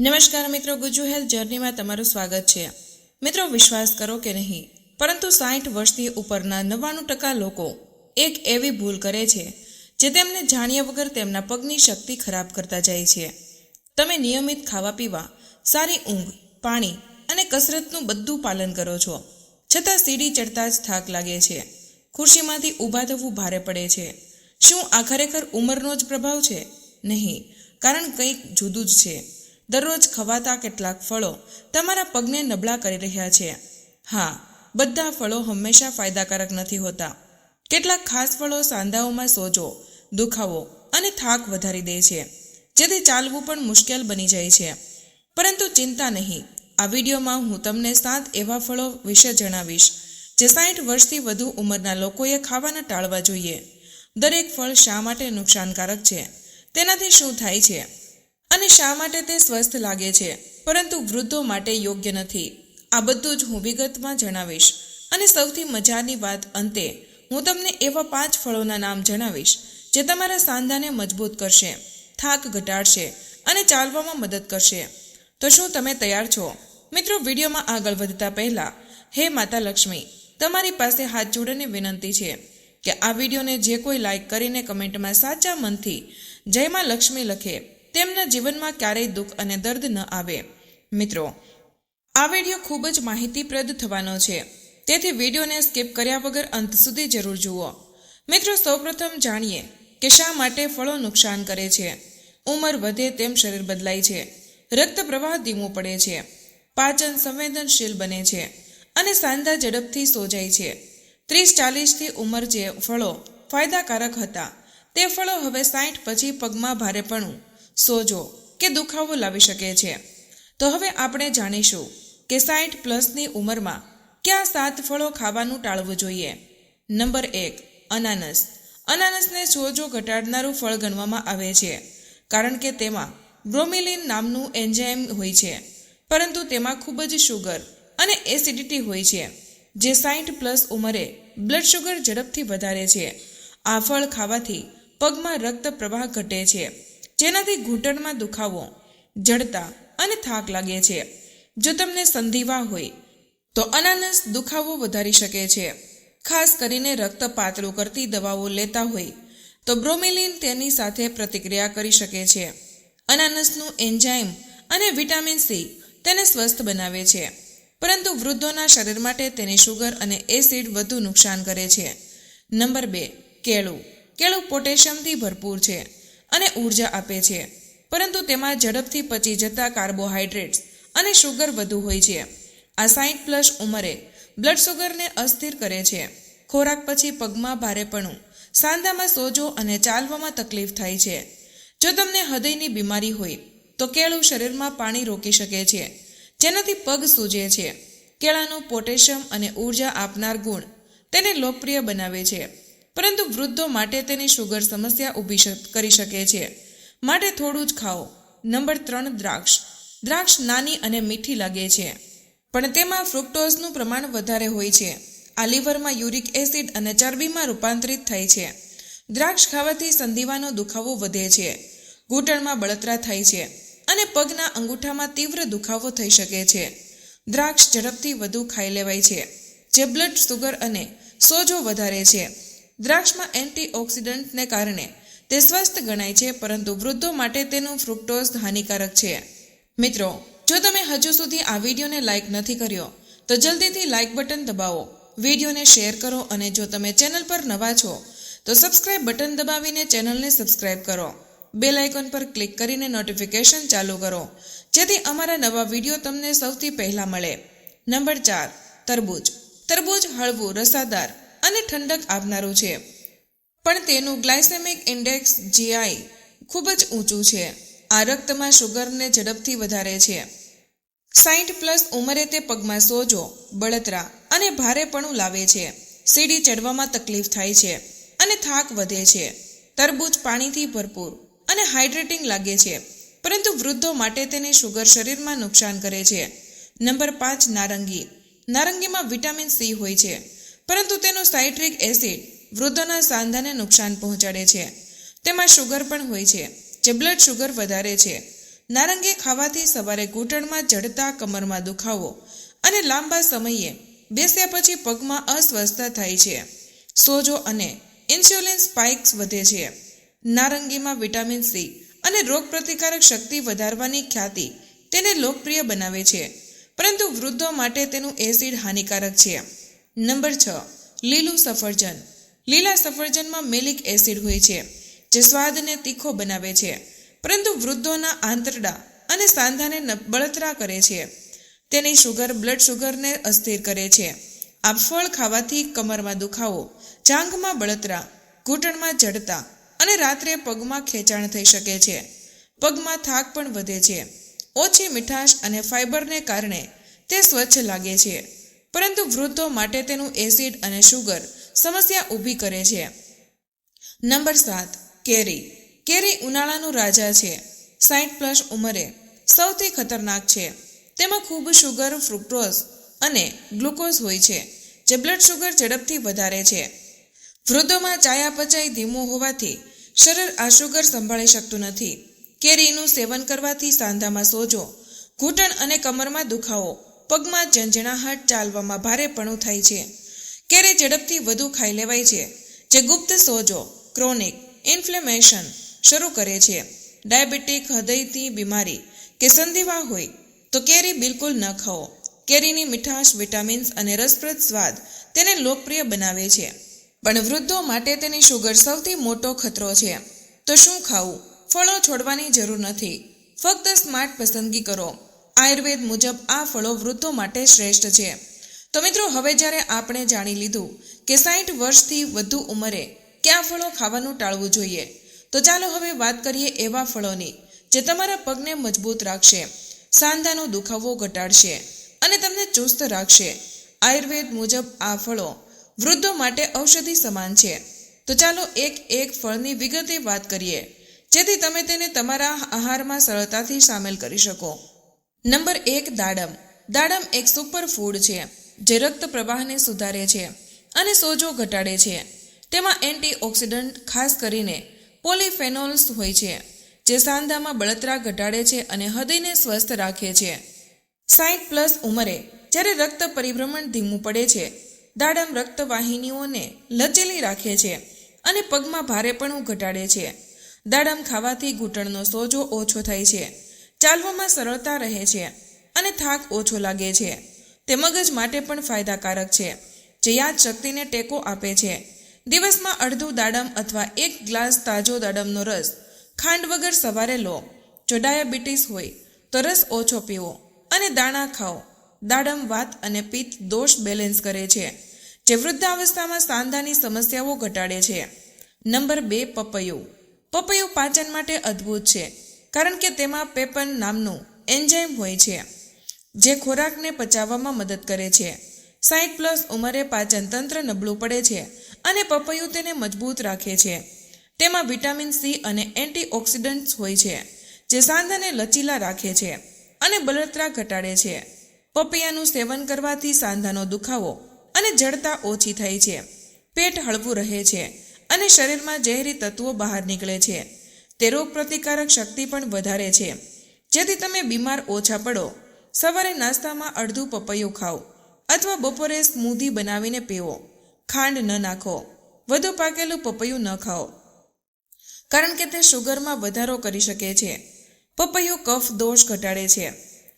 નમસ્કાર મિત્રો, ગુજુ હેલ્થ જર્નીમાં તમારું સ્વાગત છે. મિત્રો, વિશ્વાસ કરો કે નહીં, પરંતુ સાઠ વર્ષથી ઉપરના નવ્વાણું ટકા લોકો એક એવી ભૂલ કરે છે, જે તેમને જાણ્યા વગર તેમના પગની શક્તિ ખરાબ કરતા જાય છે. તમે નિયમિત ખાવા પીવા, સારી ઊંઘ, પાણી અને કસરતનું બધું પાલન કરો છો, છતાં સીડી ચડતા જ થાક લાગે છે. ખુરશીમાંથી ઊભા થવું ભારે પડે છે. શું આ ખરેખર ઉંમરનો જ પ્રભાવ છે? નહીં, કારણ કંઈક જુદું જ છે. દરરોજ ખવાતા કેટલાક ફળો તમારા પગને નબળા કરી રહ્યા છે. હા, બધા ફળો હંમેશા ફાયદાકારક નથી હોતા. કેટલાક ખાસ ફળો સાંધાઓમાં સોજો, દુખાવો અને થાક વધારી દે છે, જેથી ચાલવું પણ મુશ્કેલ બની જાય છે. પરંતુ ચિંતા નહીં, આ વિડીયોમાં હું તમને સાત એવા ફળો વિશે જણાવીશ, જે સાઠ વર્ષથી વધુ ઉંમરના લોકોએ ખાવાના ટાળવા જોઈએ. દરેક ફળ શા માટે નુકસાનકારક છે? તેનાથી શું થાય છે? અને શા માટે તે સ્વસ્થ લાગે છે? પરંતુ વૃદ્ધો માટે યોગ્ય નથી. આ બધું જ હું વિગતમાં જણાવીશ. અને સૌથી મજાની વાત અંતે, હું તમને એવા પાંચ ફળોના નામ જણાવીશ, જે તમારા સાંધાને મજબૂત કરશે, થાક ઘટાડશે અને ચાલવામાં મદદ કરશે. તો શું તમે તૈયાર છો? મિત્રો, વિડીયોમાં આગળ વધતા પહેલાં, હે માતા લક્ષ્મી, તમારી પાસે હાથ જોડીને વિનંતી છે કે આ વિડીયોને જે કોઈ લાઈક કરીને કમેન્ટમાં સાચા મનથી જયમાં લક્ષ્મી લખે. તેમના જીવનમાં ક્યારેય દુઃખ અને દર્દ ન આવે. મિત્રો, આ વીડિયો ખૂબ જ માહિતીપ્રદ થવાનો છે. તેથી વિડીયોને સ્કીપ કર્યા વગર અંત સુધી જરૂર જુઓ. મિત્રો, સૌપ્રથમ જાણીએ કે શા માટે ફળો નુકસાન કરે છે. ઉંમર વધે તેમ શરીર બદલાય છે. રક્ત પ્રવાહ ધીમો પડે છે. પાચન સંવેદનશીલ બને છે અને સાંધા ઝડપથી સોજાય છે. ત્રીસ ચાલીસથી ઉંમર જે ફળો ફાયદાકારક હતા, તે ફળો હવે સાઠ પછી પગમાં ભારેપણું સોજો કે દુખાવો લાવી શકે છે. તો હવે આપણે જાણીશું કે સાઠ પ્લસની ઉંમરમાં કયા સાત ફળો ખાવાનું ટાળવું જોઈએ. નંબર એક, અનાનસ. અનાનસને સોજો ઘટાડનારું ફળ ગણવામાં આવે છે, કારણ કે તેમાં બ્રોમિલિન નામનું એન્ઝાઇમ હોય છે, પરંતુ તેમાં ખૂબ જ શુગર અને એસિડિટી હોય છે, જે સાઠ પ્લસ ઉંમરે બ્લડ શુગર ઝડપથી વધારે છે. આ ફળ ખાવાથી પગમાં રક્ત પ્રવાહ ઘટે છે. જેનાથી ઘૂંટણમાં દુખાવો, જડતા અને થાક લાગે છે. જો તમને સંધિવા હોય, તો અનાનસ દુખાવો વધારી શકે છે. ખાસ કરીને રક્ત પાતળું કરતી દવાઓ લેતા હોય, તો બ્રોમેલિન તેની સાથે પ્રતિક્રિયા કરી શકે છે. અનાનસનું એન્ઝાઇમ અને વિટામિન સી તેને સ્વસ્થ બનાવે છે, પરંતુ વૃદ્ધોના શરીર માટે તેની શુગર અને એસિડ વધુ નુકસાન કરે છે. નંબર બે, કેળું. કેળું પોટેશિયમથી ભરપૂર છે. અને ઊર્જા આપે છે. પરંતુ તેમાં ઝડપથી પચી જતા કાર્બોહાઈડ્રેટ્સ અને શુગર વધુ હોય છે. આ સાઠ પ્લસ ઉંમરે બ્લડ શુગરને અસ્થિર કરે છે. ખોરાક પછી પગમાં ભારેપણું, સાંધામાં સોજો અને ચાલવામાં તકલીફ થાય છે. જો તમને હૃદયની બીમારી હોય, તો કેળું શરીરમાં પાણી રોકી શકે છે. જેનાથી પગ સૂજે છે. કેળાનું પોટેશિયમ અને ઊર્જા આપનાર ગુણ તેને લોકપ્રિય બનાવે છે. પરંતુ વૃદ્ધો માટે તેની શુગર સમસ્યા ઊભી કરી શકે છે. માટે થોડું જ ખાઓ. નંબર ત્રણ, દ્રાક્ષ. દ્રાક્ષ નાની અને મીઠી લાગે છે. પણ તેમાં ફ્રુક્ટોઝનું પ્રમાણ વધારે હોય છે. આ લીવરમાં યુરિક એસિડ અને ચરબીમાં રૂપાંતરિત થાય છે. દ્રાક્ષ ખાવાથી સંધિવાનો દુખાવો વધે છે. ઘૂંટણમાં બળતરા થાય છે. અને પગના અંગૂઠામાં તીવ્ર દુખાવો થઈ શકે છે. દ્રાક્ષ ઝડપથી વધુ ખાઈ લેવાય છે. જે બ્લડ સુગર અને સોજો વધારે છે. દ્રાક્ષમાં એન્ટીઓક્સિડન્ટને કારણે તે સ્વસ્થ ગણાય છે, પરંતુ વૃદ્ધો માટે તેનું ફ્રુક્ટોઝ હાનિકારક છે. મિત્રો, જો તમે હજુ સુધી આ વિડીયોને લાઇક નથી કર્યો, તો જલ્દીથી લાઇક બટન દબાવો, વિડીયોને શેર કરો અને જો તમે ચેનલ પર નવા છો, તો સબસ્ક્રાઇબ બટન દબાવીને ચેનલને સબસ્ક્રાઇબ કરો. બેલ આઇકોન પર ક્લિક કરીને નોટિફિકેશન ચાલુ કરો, જેથી અમારા નવા વીડિયો તમને સૌથી પહેલાં મળે. નંબર ચાર, તરબૂચ. તરબૂચ હળવું, રસાદાર અને ઠંડક આપનારો છે. પણ તેનું ગ્લાયસેમિક ઇન્ડેક્સ જીઆઈ ખૂબ જ ઊંચું છે. આ રક્તમાં શુગરને ઝડપથી વધારે છે. સાઠ પ્લસ ઉંમરે તે પગમાં સોજો, બળતરા અને ભારેપણું લાવે છે. સીડી ચડવામાં તકલીફ થાય છે અને થાક વધે છે. તરબૂચ પાણીથી ભરપૂર અને હાઇડ્રેટિંગ લાગે છે. પરંતુ વૃદ્ધો માટે તેને શુગર શરીરમાં નુકસાન કરે છે. નંબર પાંચ, નારંગી. નારંગીમાં વિટામિન સી હોય છે. પરંતુ તેનું સાઇટ્રિક એસિડ વૃદ્ધોના સાંધાને નુકસાન પહોંચાડે છે. તેમાં શુગર પણ હોય છે. જે બ્લડ શુગર વધારે છે. નારંગી ખાવાથી સવારે ઘૂંટણમાં જડતા કમરમાં દુખાવો અને લાંબા સમયે બેસ્યા પછી પગમાં અસ્વસ્થતા થાય છે. સોજો અને ઇન્સ્યુલિન સ્પાઇક્સ વધે છે. નારંગીમાં વિટામિન સી અને રોગપ્રતિકારક શક્તિ વધારવાની ખ્યાતિ તેને લોકપ્રિય બનાવે છે. પરંતુ વૃદ્ધો માટે તેનું એસિડ હાનિકારક છે. નંબર છ, લીલું સફરજન. લીલા સફરજનમાં મેલિક એસિડ હોય છે, જે સ્વાદને તીખો બનાવે છે. પરંતુ વૃદ્ધોના આંતરડા અને સાંધાને બળતરા કરે છે. તેની શુગર, બ્લડ શુગરને અસ્થિર કરે છે. આ ફળ ખાવાથી કમરમાં દુખાવો, જાંઘમાં બળતરા, ઘૂંટણમાં જડતા અને રાત્રે પગમાં ખેંચાણ થઈ શકે છે. પગમાં થાક પણ વધે છે. ઓછી મીઠાશ અને ફાઇબરને કારણે તે સ્વચ્છ લાગે છે. પરંતુ વૃદ્ધો માટે તેનું એસિડ અને શુગર સમસ્યા ઊભી કરે છે. નંબર સાત, કેરી. કેરી ઉનાળાનું રાજા છે. સાઠ પ્લસ ઉંમરે સૌથી ખતરનાક છે. તેમાં ખૂબ શુગર, ફ્રુક્ટોઝ અને ગ્લુકોઝ હોય છે, જે બ્લડ શુગર ઝડપથી વધારે છે. વૃદ્ધોમાં ચાયાપચાય ધીમું હોવાથી શરીર આ શુગર સંભાળી શકતું નથી. કેરીનું સેવન કરવાથી સાંધામાં સોજો, ઘૂંટણ અને કમરમાં દુખાવો પગમાં ઝંઝણાહટ ચાલવામાં ભારેપણું થાય છે. કેરી ઝડપથી વધુ ખાઈ લેવાય છે? જે ગુપ્ત સોજો, ક્રોનિક ઇન્ફ્લેમેશન શરૂ કરે છે. ડાયાબિટીક હૃદયથી બીમારી કે સંધિવા હોય, તો કેરી બિલકુલ ન ખાઓ. કેરીની મીઠાશ, વિટામિન્સ અને રસપ્રદ સ્વાદ તેને લોકપ્રિય બનાવે છે. પણ વૃદ્ધો માટે તેની શુગર સૌથી મોટો ખતરો છે. તો શું ખાવું? ફળો છોડવાની જરૂર નથી. ફક્ત સ્માર્ટ પસંદગી કરો. આયુર્વેદ મુજબ આ ફળો વૃદ્ધો માટે શ્રેષ્ઠ છે. તો મિત્રો, હવે જ્યારે આપણે જાણી લીધું કે સાઠ વર્ષથી વધુ ઉંમરે કયા ફળો ખાવાનું ટાળવું જોઈએ, તો ચાલો હવે વાત કરીએ એવા ફળોની જે તમારા પગને મજબૂત રાખશે, સાંધાનો દુખાવો ઘટાડશે અને તમને ચુસ્ત રાખશે. આયુર્વેદ મુજબ આ ફળો વૃદ્ધો માટે ઔષધિ સમાન છે. તો ચાલો એક એક ફળની વિગતે વાત કરીએ, જેથી તમે તેને તમારા આહારમાં સરળતાથી સામેલ કરી શકો. નંબર એક દાડમ. દાડમ એક સુપર ફૂડ છે, જે રક્ત પ્રવાહને સુધારે છે અને સોજો ઘટાડે છે. તેમાં એન્ટીઓક્સિડન્ટ ખાસ કરીને પોલીફેનોલ્સ હોય છે, જે સાંધામાં બળતરા ઘટાડે છે અને હૃદયને સ્વસ્થ રાખે છે. સાઠ પ્લસ ઉંમરે જ્યારે રક્ત પરિભ્રમણ ધીમું પડે છે, દાડમ રક્તવાહિનીઓને લચેલી રાખે છે અને પગમાં ભારેપણું ઘટાડે છે. દાડમ ખાવાથી ઘૂંટણનો સોજો ઓછો થાય છે. ચાલવામાં સરળતા રહે છે અને થાક ઓછો લાગે છે. તે મગજ માટે પણ ફાયદાકારક છે. જે યાદશક્તિને ટેકો આપે છે. દિવસમાં અડધું દાડમ અથવા એક ગ્લાસ તાજો દાડમનો રસ ખાંડ વગર સવારે લો. જો ડાયાબિટીસ હોય, તો રસ ઓછો પીવો અને દાણા ખાઓ. દાડમ વાત અને પિત્ત દોષ બેલેન્સ કરે છે, જે વૃદ્ધાવસ્થામાં સાંધાની સમસ્યાઓ ઘટાડે છે. નંબર બે, પપૈયું. પપૈયું પાચન માટે અદ્ભુત છે. કારણ કે તેમાં પેપન નામનું એન્ઝાઇમ હોય છે, જે ખોરાકને પચાવવામાં મદદ કરે છે. સાઠ પ્લસ ઉંમરે પાચન તંત્ર નબળું પડે છે અને પપૈયું તેને મજબૂત રાખે છે. તેમાં વિટામિન સી અને એન્ટીઓક્સિડન્ટ્સ હોય છે, જે સાંધાને લચીલા રાખે છે અને બળતરા ઘટાડે છે. પપૈયાનું સેવન કરવાથી સાંધાનો દુખાવો અને જડતા ઓછી થાય છે. પેટ હળવું રહે છે અને શરીરમાં ઝેરી તત્વો બહાર નીકળે છે. તે રોગ પ્રતિકારક શક્તિ પણ વધારે છે. જેથી તમે બીમાર ઓછા પડો. સવારે નાસ્તામાં અડધું પપૈયું ખાઓ અથવા બપોરે સ્મૂધી બનાવીને પીવો. ખાંડ ન નાખો. વધુ પાકેલું પપૈયું ન ખાઓ. કારણ કે તે શુગરમાં વધારો કરી શકે છે. પપૈયું કફ દોષ ઘટાડે છે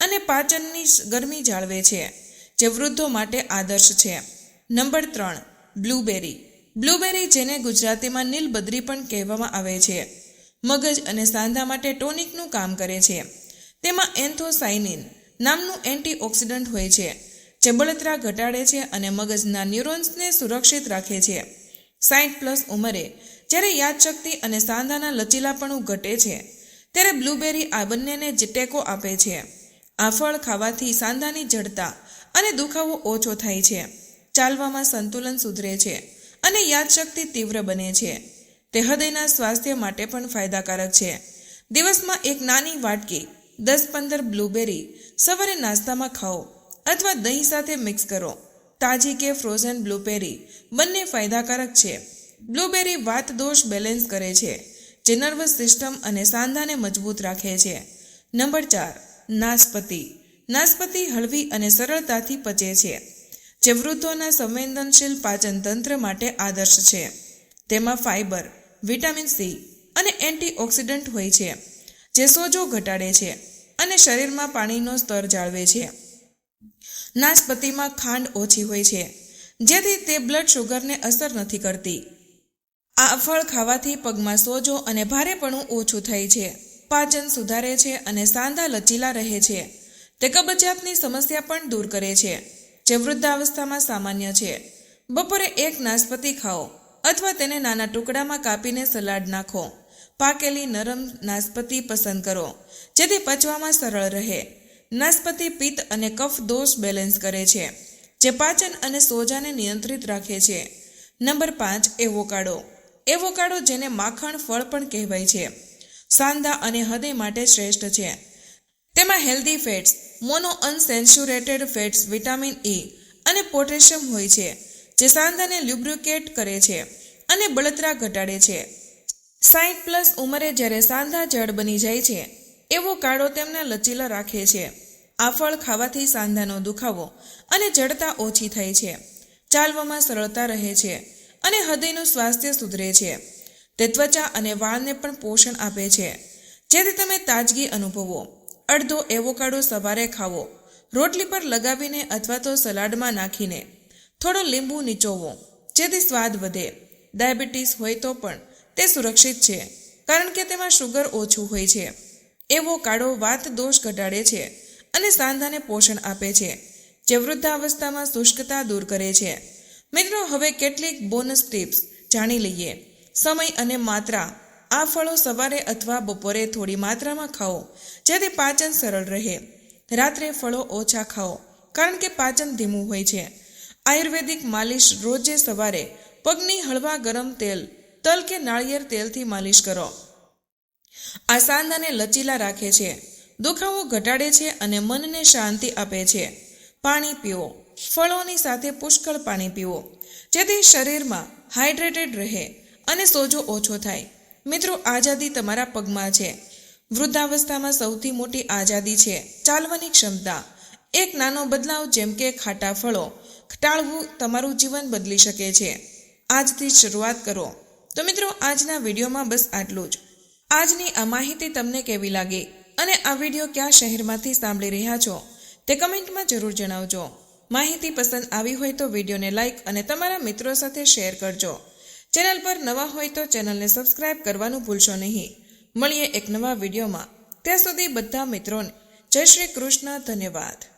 અને પાચનની ગરમી જાળવે છે, જે વૃદ્ધો માટે આદર્શ છે. નંબર ત્રણ, બ્લૂબેરી. બ્લૂબેરી જેને ગુજરાતીમાં નીલબદ્રી પણ કહેવામાં આવે છે. મગજ અને સાંધા માટે ટોનિકનું કામ કરે છે. તેમાં એન્થોસાઇનિન નામનું એન્ટીઓક્સિડન્ટ હોય છે, જે બળતરા ઘટાડે છે અને મગજના ન્યુરોન્સને સુરક્ષિત રાખે છે. સાઠ પ્લસ ઉંમરે જ્યારે યાદશક્તિ અને સાંધાના લચીલાપણું ઘટે છે, ત્યારે બ્લૂબેરી આ બંનેને ટેકો આપે છે. આ ફળ ખાવાથી સાંધાની જડતા અને દુખાવો ઓછો થાય છે. ચાલવામાં સંતુલન સુધરે છે અને યાદશક્તિ તીવ્ર બને છે. તે હૃદયના સ્વાસ્થ્ય માટે પણ ફાયદાકારક છે. દિવસમાં એક નાની વાટકી દસ પંદર બ્લૂબેરી સવારે નાસ્તામાં ખાઓ અથવા દહીં સાથે મિક્સ કરો. તાજી કે ફ્રોઝન બ્લૂબેરી બંને ફાયદાકારક છે. બ્લૂબેરી વાત દોષ બેલેન્સ કરે છે, જે નર્વસ સિસ્ટમ અને સાંધાને મજબૂત રાખે છે. નંબર ચાર, નાસપતિ. નાસપતિ હળવી અને સરળતાથી પચે છે, જે વૃદ્ધોના સંવેદનશીલ પાચન તંત્ર માટે આદર્શ છે. તેમાં ફાઇબર વિટામિન સી અને એન્ટીઓક્સિડન્ટ હોય છે, જે સોજો ઘટાડે છે અને શરીરમાં પાણીનો સ્તર જાળવે છે. નાશપતિમાં ખાંડ ઓછી હોય છે, જેથી તે બ્લડ શુગરને અસર નથી કરતી. આ ફળ ખાવાથી પગમાં સોજો અને ભારેપણું ઓછું થાય છે. પાચન સુધારે છે અને સાંધા લચીલા રહે છે. તે કબજિયાતની સમસ્યા પણ દૂર કરે છે, જે વૃદ્ધાવસ્થામાં સામાન્ય છે. બપોરે એક નાશપતિ ખાઓ. અથવા તેને નાના ટુકડામાં કાપીને સલાડ નાખો. પાકેલી નરમ નાસપતિ પસંદ કરો, જેથી પચવામાં સરળ રહે. નાશપતિ પિત્ત અને કફ દોષ બેલેન્સ કરે છે, જે પાચન અને સોજાને નિયંત્રિત રાખે છે. નંબર પાંચ, એવોકાડો. એવોકાડો જેને માખણ ફળ પણ કહેવાય છે. સાંધા અને હૃદય માટે શ્રેષ્ઠ છે. તેમાં healthy fats mono unsaturated fats vitamin E અને પોટેશિયમ હોય છે. જે સાંધાને લ્યુબ્રિકેટ કરે છે અને બળતરા ઘટાડે છે. સાઠ પ્લસ ઉંમરે જ્યારે સાંધા જડ બની જાય છે, એવો કાળો તેમને લચીલા રાખે છે. આ ફળ ખાવાથી સાંધાનો દુખાવો અને જડતા ઓછી થાય છે. ચાલવામાં સરળતા રહે છે અને હૃદયનું સ્વાસ્થ્ય સુધરે છે. તે ત્વચા અને વાળને પણ પોષણ આપે છે. જેથી તમે તાજગી અનુભવો. અડધો એવોકાડો સવારે ખાવો. રોટલી પર લગાવીને અથવા તો સલાડમાં નાખીને. થોડો લીંબુ નીચોવો. જેથી સ્વાદ વધે. ડાયાબિટીસ હોય તો પણ તે સુરક્ષિત છે, કારણ કે તેમાં શુગર ઓછું હોય છે. એવો કાળો વાત દોષ ઘટાડે છે અને સાંધાને પોષણ આપે છે, જે વૃદ્ધાવસ્થામાં શુષ્કતા દૂર કરે છે. મિત્રો, હવે કેટલીક બોનસ ટિપ્સ જાણી લઈએ. સમય અને માત્રા. આ ફળો સવારે અથવા બપોરે થોડી માત્રામાં ખાઓ, જેથી પાચન સરળ રહે. રાત્રે ફળો ઓછા ખાઓ, કારણ કે પાચન ધીમું હોય છે. આયુર્વેદિક માલિશ રોજે સવારે પગની હળવા ગરમ તેલ, તલ કે નાળિયેર તેલથી માલિશ કરો. આ સાંધાને લચીલા રાખે છે. દુખાવો ઘટાડે છે અને મનને શાંતિ આપે છે. પાણી પીવો ફળોની સાથે પુષ્કળ પાણી પીવો જેથી શરીરમાં હાઇડ્રેટેડ રહે અને સોજો ઓછો થાય. મિત્રો, આઝાદી તમારા પગમાં છે. વૃદ્ધાવસ્થામાં સૌથી મોટી આઝાદી છે. ચાલવાની ક્ષમતા. એક નાનો બદલાવ જેમ કે ખાટા ફળો ટાળવું તમારું જીવન બદલી શકે છે. આજથી શરૂઆત કરો. તો મિત્રો, આજના વિડીયોમાં બસ આટલું જ. આજની આ માહિતી તમને કેવી લાગી? અને આ વીડિયો ક્યાં શહેરમાંથી સાંભળી રહ્યા છો? તે કમેન્ટમાં જરૂર જણાવજો. માહિતી પસંદ આવી હોય તો વિડીયોને લાઇક અને તમારા મિત્રો સાથે શેર કરજો. ચેનલ પર નવા હોય તો ચેનલને સબસ્ક્રાઇબ કરવાનું ભૂલશો નહીં. મળીએ એક નવા વિડીયોમાં. ત્યાં સુધી બધા મિત્રોને જય શ્રી કૃષ્ણ, ધન્યવાદ.